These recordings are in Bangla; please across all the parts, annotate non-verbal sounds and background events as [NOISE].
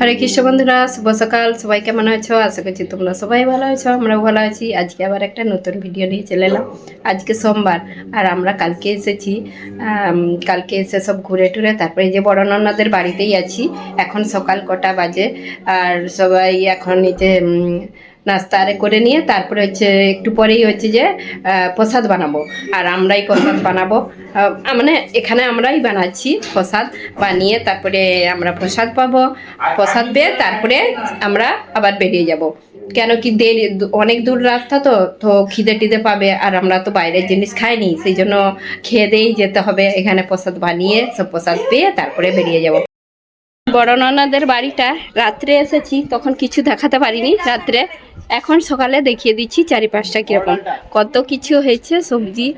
হরে কৃষ্ণ বন্ধুরা, শুভ সকাল। সবাই কেমন আছো? আশা করছি তোমরা সবাই ভালো আছো, আমরাও ভালো আছি। আজকে আবার একটা নতুন ভিডিও নিয়ে চলে এলাম। আজকে সোমবার, আর আমরা কালকে এসেছি কালকে এসে সব ঘুরে টুরে, তারপরে যে বড় নন্নাদের বাড়িতেই আছি। এখন সকাল কটা বাজে, আর সবাই এখন এই যে নাস্তা আরে করে নিয়ে তারপরে হচ্ছে একটু পরেই হচ্ছে যে প্রসাদ বানাবো। আর আমরাই প্রসাদ বানাবো। মানে এখানে আমরাই বানাচ্ছি প্রসাদ। বানিয়ে তারপরে আমরা প্রসাদ পাবো। প্রসাদ পেয়ে তারপরে আমরা আবার বেরিয়ে যাব। কেন কি দেরি অনেক দূর রাস্তা তো তো খিদে টিদে পাবে। আর আমরা তো বাইরের জিনিস খাইনি। সেই জন্য খেয়ে দিয়েই যেতে হবে। এখানে প্রসাদ বানিয়ে সব প্রসাদ পেয়ে তারপরে বেরিয়ে যাব। বড় ননাদের বাড়িটা রাত্রে এসেছি তখন কিছু দেখাতে পারিনি রাত্রে। এখন সকালে দেখিয়ে দিচ্ছি চারিপাশটা কীরকম। কত কিছু হয়েছে সবজি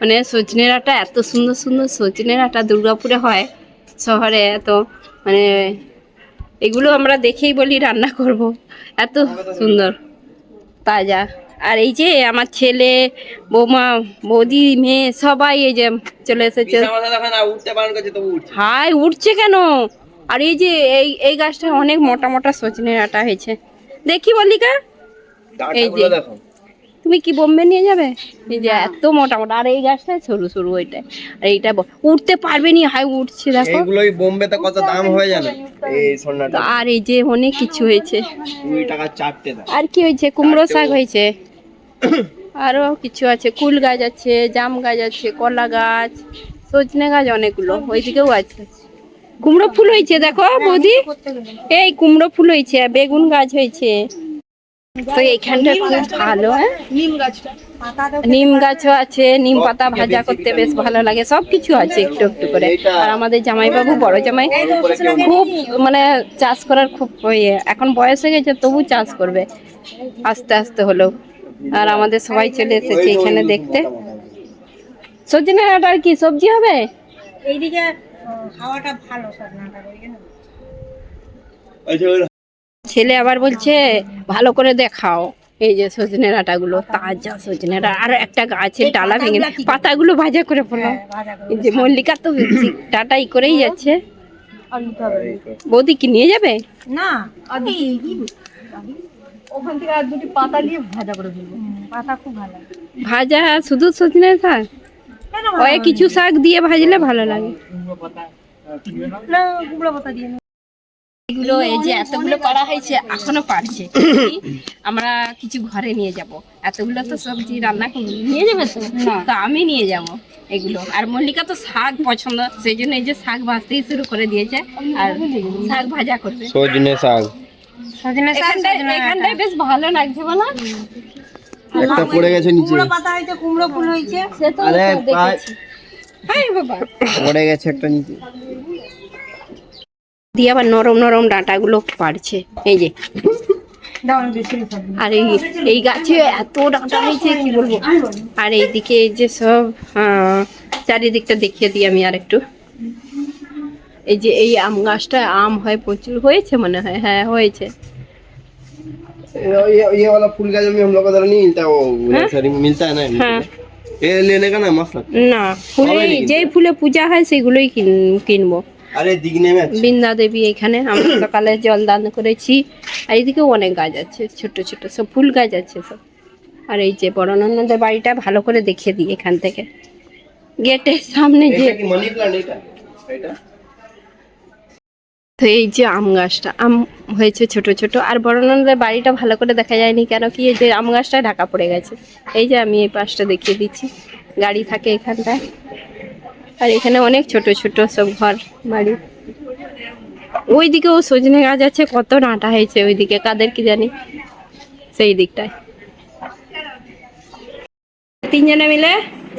মানে সজনে ডাঁটা এত সুন্দর সুন্দর সজনে ডাঁটা দুর্গাপুরে হয় শহরে এত মানে এগুলো আমরা দেখেই বলি রান্না করব। এত সুন্দর তাজা। আর এই যে আমার ছেলে বৌমা বৌদি মেয়ে সবাই এই যে চলে এসেছে। হাই উঠছে কেন? আর এই যে এই এই গাছটা অনেক মোটা মোটা সজনে ডাঁটা হয়েছে। দেখি মল্লিকা। এই যে। তুমি কি বোম্বে নিয়ে যাবে? এই যে এত মোটা মোটা। আর এই গাছটা সরু সরু ওইটা। আর এইটা উঠতে পারবে নি। হাই উঠছে দেখো। এইগুলোই বোম্বেতে কত দাম হয়ে জানো। এই সোনাটা আর এই যে অনেক কিছু হয়েছে। কুড়ি টাকা চারটে আর কি হয়েছে? কুমড়ো শাক হয়েছে। আরও কিছু আছে। কুল গাছ আছে জাম গাছ আছে কলা গাছ সজনে গাছ অনেকগুলো। ওইদিকেও আছে। কুমড়ো ফুল হয়েছে দেখো বৌদি? এই কুমড়ো ফুল হয়েছে বেগুন গাছ হয়েছে। তো এইখানটা খুব ভালো হ্যাঁ? নিম গাছও আছে নিম পাতা ভাজা করতে বেশ ভালো লাগে সব কিছু আছে একটু একটু করে। আর আমাদের জামাইবাবু বড় জামাই খুব মানে চাষ করার খুব ইয়ে এখন বয়স হয়ে গেছে তবু চাষ করবে আস্তে আস্তে হলেও। আর আমাদের সবাই চলে এসেছে এখানে দেখতে। সজনে ডাঁটার কি সবজি হবে? এইদিকে হাওয়াটা ভালো সজনাটার ওই জন্য। ছেলে আবার বলছে ভালো করে দেখাও। এই যে সজনে ডাঁটাগুলো তাজা সজনে ডাঁটা আর একটা গাছের ডালা ভেঙে পাতাগুলো ভাজা করে করে এই যে মল্লিকা তো ডাটাই করেই যাচ্ছে। বৌদি কি নিয়ে যাবে? না ওখান থেকে আর দুটি পাতা নিয়ে ভাজা করে ফেলব পাতা খুব ভালো ভাজা শুধু সজনে শাক ওই কিছু শাক দিয়ে ভাজলে ভালো লাগে। না কুমড়ো পাতা দিয়ে এগুলো এই যে এতগুলো করা হয়েছে এখনও পারছে। [COUGHS] আমরা কিছু ঘরে নিয়ে যাব। এতগুলো তো সবজি রান্না নিয়ে যাবে তো? তো আমি নিয়ে যাব এগুলো। আর মল্লিকা তো শাক পছন্দ সেই জন্য এই যে শাক ভাজতেই শুরু করে দিয়েছে। আর শাক ভাজা করবে। সজনে শাক। সজনে শাক এখানটায় বেশ ভালো লাগছে বলো। একটা পড়ে গেছে নিচে। কুমড়ো পাতা হয়েছে কুমড়ো ফুল হয়েছে। সে তো দেখেছি। পড়ে গেছে একটা নিচে দিয়ে আবার নরম নরম ডাঁটাগুলো পারছে এই যে দাও আমি বেশি খাবো আর এই এই গাছে এত ডাঁটা হয়েছে কি বলবো আর এইদিকে এই যে সব আহ, চারিদিকটা দেখিয়ে দিই আমি আর একটু এই যে এই আম গাছটা আম হয় প্রচুর হয়েছে মনে হয় হ্যাঁ হয়েছে ये ये वाला फूल का जब हम लोग को इधर नहीं मिलता वो नर्सरी में मिलता है ना এ লেনে পূজা হয় সেগুলোই কিনবো। আরে এখানে আমরা জল দান করেছি। আর এদিকেও অনেক গাছ আছে ছোট ছোট সব ফুল গাছ আছে সব। আর এই যে বড়নন্দের বাড়িটা ভালো করে দেখিয়ে দিই এখান থেকে। গেটের সামনে যে তো এই যে আম গাছটা আম হয়েছে ছোট ছোট। আর বড় নন্দের বাড়িটা ভালো করে দেখা যায়নি কেন? কি এই যে আম গাছটা ঢাকা পড়ে গেছে। এই যে আমি এই পাশটা দেখিয়ে দিচ্ছি। গাড়ি থাকে এখানটায়। আর এখানে অনেক ছোট ছোট সব ঘর, বাড়ি। ওইদিকেও সজনে গাছ আছে, কত নাটা হয়েছে ওইদিকে। কাদের কি জানি? সেই দিকটায়। তিনজনে মিলে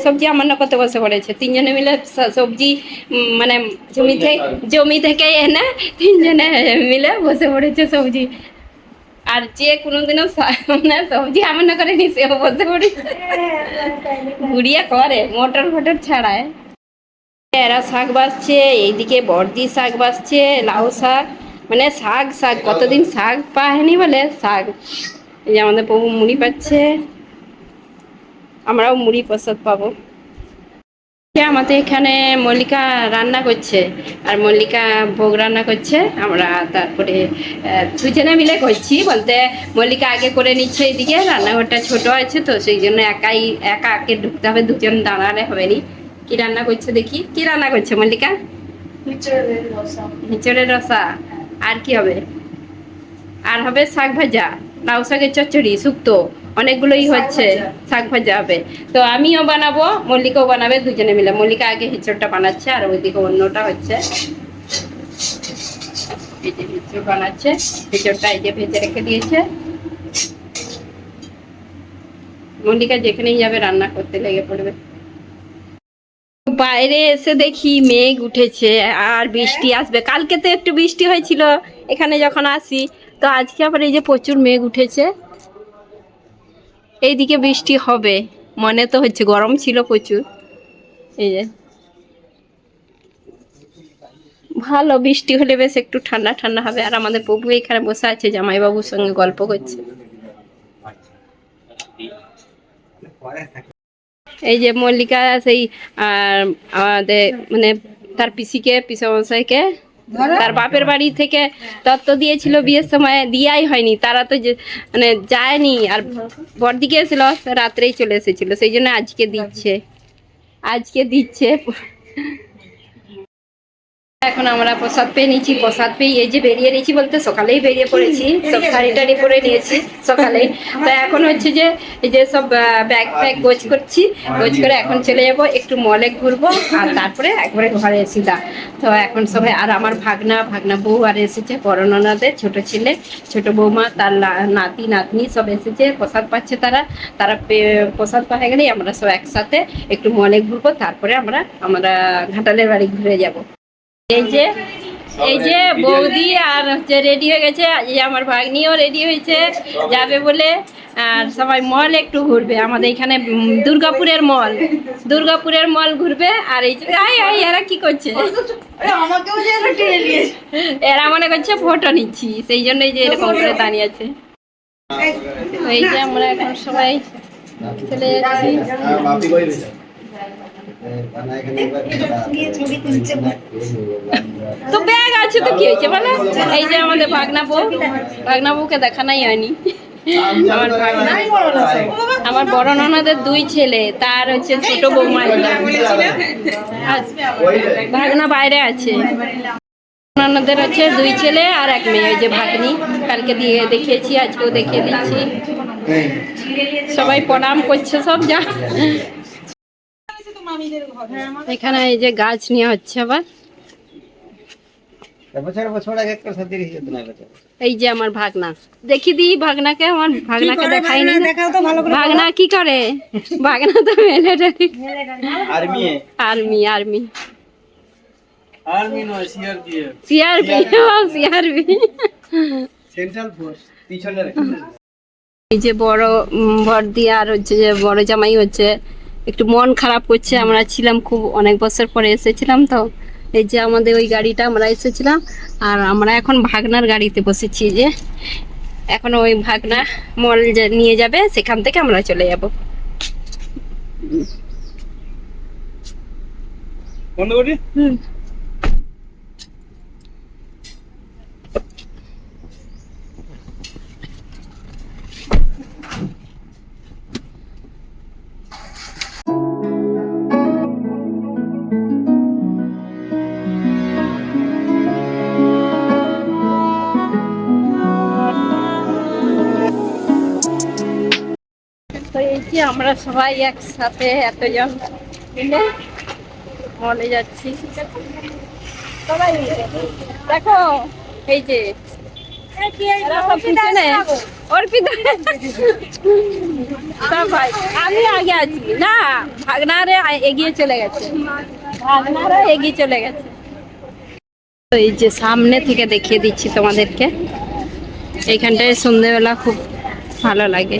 সবজি আমার না করতে বসে পড়েছে। তিনজনে মিলে সবজি মানে জমি থেকে জমি থেকে এনে তিনজনে মিলে বসে পড়েছে সবজি। আর যে কোনোদিনও মানে সবজি আমার না করেনি, সেও বসে পড়েছে। ঘুরিয়ে করে, মোটর ফোটর ছাড়ায়। এরা শাক বাসছে এইদিকে বর্দি শাক বাসছে লাউ শাক। মানে শাক শাক, কতদিন শাক পায়নি বলে শাক। এই যে আমাদের প্রভু মুড়ি পাচ্ছে। আমরাও মুড়ি প্রসাদ পাবো। আমাদের এখানে মল্লিকা রান্না করছে আর মল্লিকা ভোগ রান্না করছে আমরা তারপরে দুজনে মিলে করছি বলতে মল্লিকা আগে করে নিচ্ছে এইদিকে রান্নাঘরটা ছোট আছে তো সেই জন্য একাই একা আগে ঢুকতে হবে দুজন দাঁড়ালে হবে নি কি রান্না করছে দেখি কি রান্না করছে মল্লিকা? হিচড়ের রসা আর কি হবে? আর হবে শাক ভাজা লাউ শাকের চচ্চড়ি শুক্তো অনেকগুলোই হচ্ছে শাক ভাজা হবে। তো আমিও বানাবো মল্লিকাও বানাবে দুজনে মিলে। মল্লিকা আগে হিচড়টা বানাচ্ছে আর ওইদিকে অন্যটা হচ্ছে। এই যে হিচড় বানাচ্ছে হিচড়টা এই যে ভেজে রেখে দিয়েছে। মল্লিকা যেখানেই যাবে রান্না করতে লেগে পড়বে। বাইরে এসে দেখি মেঘ উঠেছে আর বৃষ্টি আসবে। কালকে তো একটু বৃষ্টি হয়েছিল এখানে যখন আসি। তো আজকে আবার এই যে প্রচুর মেঘ উঠেছে। এইদিকে বৃষ্টি হবে। মনে তো হচ্ছে গরম ছিল প্রচুর। এই যে। ভালো বৃষ্টি হলে বেশ একটু ঠান্ডা ঠান্ডা হবে। আর আমাদের প্রভু এখানে বসে আছে জামাইবাবুর সঙ্গে গল্প করছে। এই যে মল্লিকা সেই আর আমাদের মানে তার পিসিকে, পিসমশাইকে তার বাপের বাড়ি থেকে তত্ত্ব দিয়েছিল বিয়ের সময়, দিয়াই হয়নি। তারা তো মানে যায়নি। আর বড়দিকে এসেছিল, রাত্রেই চলে এসেছিল। সেই জন্য আজকে দিচ্ছে। আজকে দিচ্ছে। এখন আমরা প্রসাদ পেয়ে নিয়েছি প্রসাদ পেয়ে এই যে বেরিয়ে নিয়েছি বলতে সকালেই বেরিয়ে পড়েছি সব শাড়ি টাড়ি পরে নিয়েছি সকালেই। তো এখন হচ্ছে যে এই যে সব ব্যাগ ফ্যাগ গোছ করছি গোছ করে এখন চলে যাব একটু মলে ঘুরবো আর তারপরে একবারে ঘরে সিধা তো এখন সবাই আর আমার ভাগনা ভাগনা বউ আর এসেছে করোনাদের ছোট ছেলে ছোট বৌমা তার নাতি নাতনি সব এসেছে প্রসাদ পাচ্ছে তারা তারা প্রসাদ পাওয়া গেলেই আমরা সব একসাথে একটু মলে ঘুরবো তারপরে আমরা আমরা ঘাটালের বাড়ি ঘুরে যাব। এই যে এই যে বৌদি আর হচ্ছে রেডি হয়ে গেছে এই আমার ভাগ্নিও রেডি হয়েছে যাবে বলে আর সবাই মল একটু ঘুরবে আমাদের এখানে দুর্গাপুরের মল দুর্গাপুরের মল ঘুরবে আর এই যে আই আই এরা কি করছে? এরা মনে করছে ফটো নিচ্ছি সেই জন্যই যে এরকম করে দাঁড়িয়ে আছে। এই যে আমরা এখন সবাই চলে যাচ্ছি। তো ব্যাগ আছে তো কি হয়েছে বলে? এই যে আমাদের ভাগনা বউ। ভাগনা বউকে দেখানোই হয়নি আমার ভাগনা। আমার বড় ননদের দুই ছেলে তার হচ্ছে ছোট বৌমা ভাগনা বাইরে আছে। ননদের হচ্ছে দুই ছেলে আর এক মেয়ে ওই যে ভাগ্নি। কালকে দিয়ে দেখিয়েছি আজকেও দেখিয়ে দিচ্ছি। সবাই প্রণাম করছে সব যা। এখানে এই যে গাছ নিয়ে হচ্ছে আবার। না এই যে আমার ভাগনা। দেখি দি ভাগনাকে আমার ভাগনাকে দেখাইনি। ভাগনা? কি করে? ভাগনা তো military army army army. Army নয় CRPF CRP CRP. Central force পিছনে এই যে বড় উম, দিয়ে আর হচ্ছে যে বড় জামাই হচ্ছে একটু মন খারাপ করছে আমরা ছিলাম খুব অনেক বছর পরে এসেছিলাম তো। এই যে আমাদের ওই গাড়িটা আমরা এসেছিলাম আর আমরা এখন ভাগনার গাড়িতে বসেছি যে। এখন ওই ভাগনা মল নিয়ে যাবে সেখান থেকে আমরা চলে যাব। বন্ধ করি? হুম। তো এই যে আমরা সবাই একসাথে এতজন মিলে মলে যাচ্ছি। সবাই দেখো, এই যে আমি আগে আছি। না, ভাগনারে এগিয়ে চলে গেছে। ভাগনারা এগিয়ে চলে গেছে। এই যে সামনে থেকে দেখিয়ে দিচ্ছি তোমাদেরকে। এইখানটায় সন্ধ্যেবেলা খুব ভালো লাগে।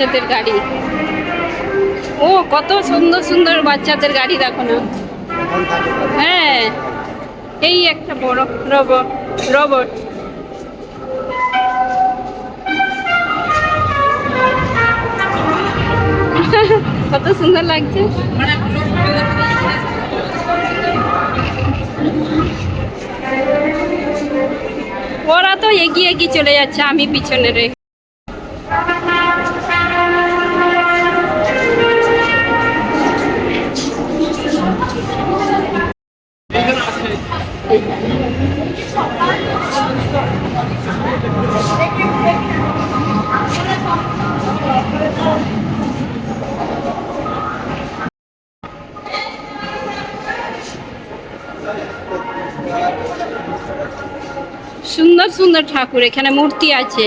বাচ্চাদের গাড়ি। ও, কত সুন্দর সুন্দর বাচ্চাদের গাড়ি দেখো না। হ্যাঁ এই একটা বড় রোবট রোবট। কত সুন্দর লাগছে। ওরা তো এগিয়ে এগিয়ে চলে যাচ্ছে, আমি পিছনে রে সুন্দর সুন্দর ঠাকুর এখানে মূর্তি আছে।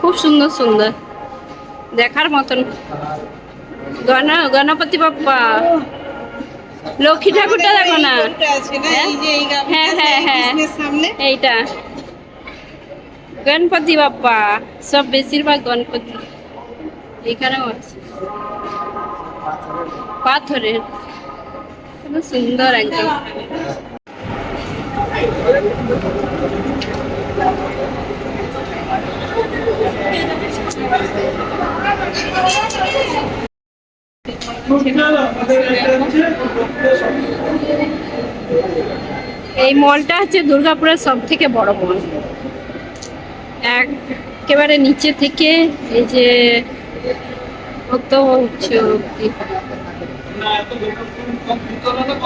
খুব সুন্দর সুন্দর। দেখার মতন। গণ গণপতি বাপ্পা। লক্ষ্মী ঠাকুরটা দেখো না? হ্যাঁ? হ্যাঁ হ্যাঁ এইটা। গণপতি বাপ্পা সব বেশিরভাগ গণপতি। এখানেও আছে। পাথরের। খুব সুন্দর একদম। এই মলটা হচ্ছে দুর্গাপুরের সব থেকে বড় মল একেবারে নিচে থেকে এই যে কত উচ্চ অব্দি। আমাদের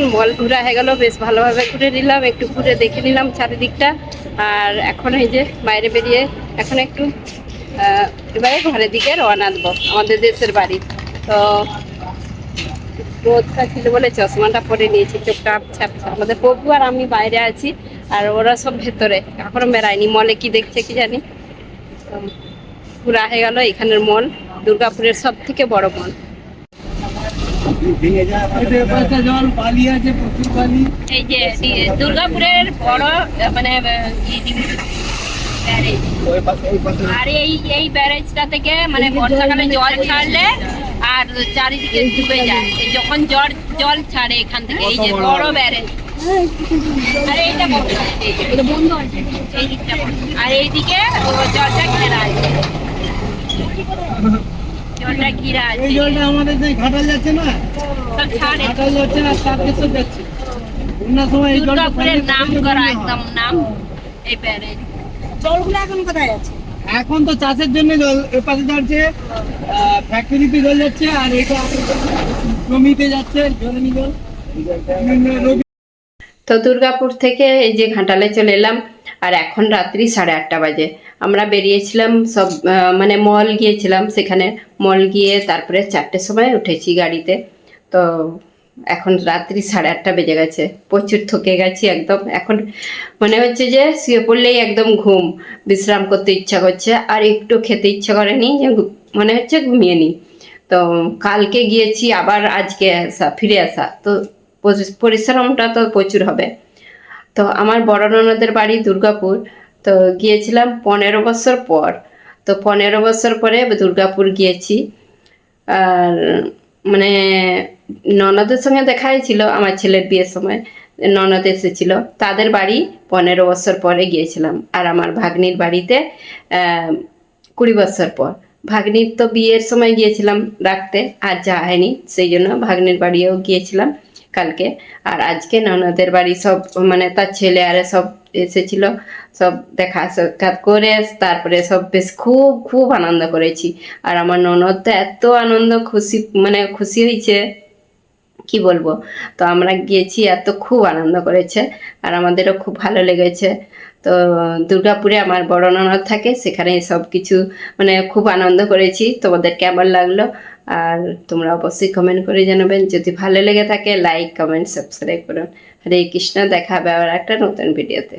এখন মল ঘোরা হয়ে গেল, বেশ ভালোভাবে ঘুরে নিলাম, একটু ঘুরে দেখে নিলাম চারিদিকটা। আর এখন এই যে বাইরে বেরিয়ে এখন একটু এবারে ঘরের দিকে রওনা দেবো, আমাদের দেশের বাড়ি। তো রোদটা ছিল বলে চশমাটা পরে নিয়েছি, চোখটা ছাপছে আমাদের পপু আর আমি বাইরে আছি, আর ওরা সব ভেতরে। এখনও বেড়ায়নি, মলে কি দেখছে কি জানি। ঘোরা হয়ে গেল, এখানের মল, দুর্গাপুরের সব থেকে বড় মল জল বালি আছে প্রচুর বালি এই যে দুর্গাপুরের বড় মানে আর এই এই ব্যারেজটা থেকে মানে বর্ষাকালে জল ছাড়লে আর চারিদিকে ডুবে যায়। যখন জল জল ছাড়ে এখান থেকে এই যে বড় ব্যারেজ। আর এইটা বন্ধ আছে, এই দিকটা আর এইদিকে জলটা ঘিরা আছে। [LAUGHS] এই জলটা আমাদের যে ঘাটাল যাচ্ছে না ঘাটাল যাচ্ছে না তারকেশ্বর যাচ্ছে। বন্যার সময় এই জলটা নাম করা একদম নাম এই ব্যারেজ জলগুলো এখন কোথায় আছে? এখন তো চাষের জন্য জল এপাশে যাচ্ছে ফ্যাক্টরিতে জল যাচ্ছে আর এটা জমিতে যাচ্ছে জল। তো দুর্গাপুর থেকে এই যে ঘাটালে চলে এলাম আর এখন রাত্রি সাড়ে আটটা বাজে। আমরা বেরিয়েছিলাম সব মানে মল গিয়েছিলাম, সেখানে মল গিয়ে তারপরে চারটের সময় উঠেছি গাড়িতে। তো এখন রাত্রি সাড়ে আটটা বেজে গেছে, প্রচুর থকে গেছি একদম। এখন মনে হচ্ছে যে শুয়ে পড়লেই একদম ঘুম, বিশ্রাম করতে ইচ্ছা করছে, আর একটু খেতে ইচ্ছা করেনি, যে মনে হচ্ছে ঘুমিয়ে নিই তো কালকে গিয়েছি, আবার আজকে আসা, ফিরে আসা। তো পরিশ্রমটা তো প্রচুর হবে। তো আমার বড় ননদের বাড়ি দুর্গাপুর তো গিয়েছিলাম পনেরো বছর পর। তো পনেরো বছর পরে দুর্গাপুর গিয়েছি। আর মানে ননদের সঙ্গে দেখা হয়েছিল আমার ছেলের বিয়ের সময় ননদ এসেছিল। তাদের বাড়ি পনেরো বছর পরে গিয়েছিলাম। আর আমার ভাগ্নির বাড়িতে কুড়ি বছর পর। ভাগ্নির তো বিয়ের সময় গিয়েছিলাম রাখতে, আর যা হয়নি, সেই জন্য ভাগ্নির বাড়িও গিয়েছিলাম কালকে। আর আজকে ননদের বাড়ি সব মানে তার ছেলে আর সব এসেছিল সব দেখা সাক্ষাৎ করে তারপরে সব বেশ খুব খুব আনন্দ করেছি। আর আমার ননদ তো এত আনন্দ, খুশি মানে খুশি হয়েছে। কি বলব? তো আমরা গিয়েছি, এত খুব আনন্দ করেছে আর আমাদেরও খুব ভালো লেগেছে। তো দুর্গাপুরে আমার বড় ননদ থাকে, সেখানে সব কিছু মানে খুব আনন্দ করেছি। তোমাদের কেমন লাগল? আর তোমরা অবশ্যই কমেন্ট করে জানাবেন। যদি ভালো লেগে থাকে লাইক কমেন্ট সাবস্ক্রাইব করুন। হরে কৃষ্ণ, দেখা হবে আবার একটা নতুন ভিডিওতে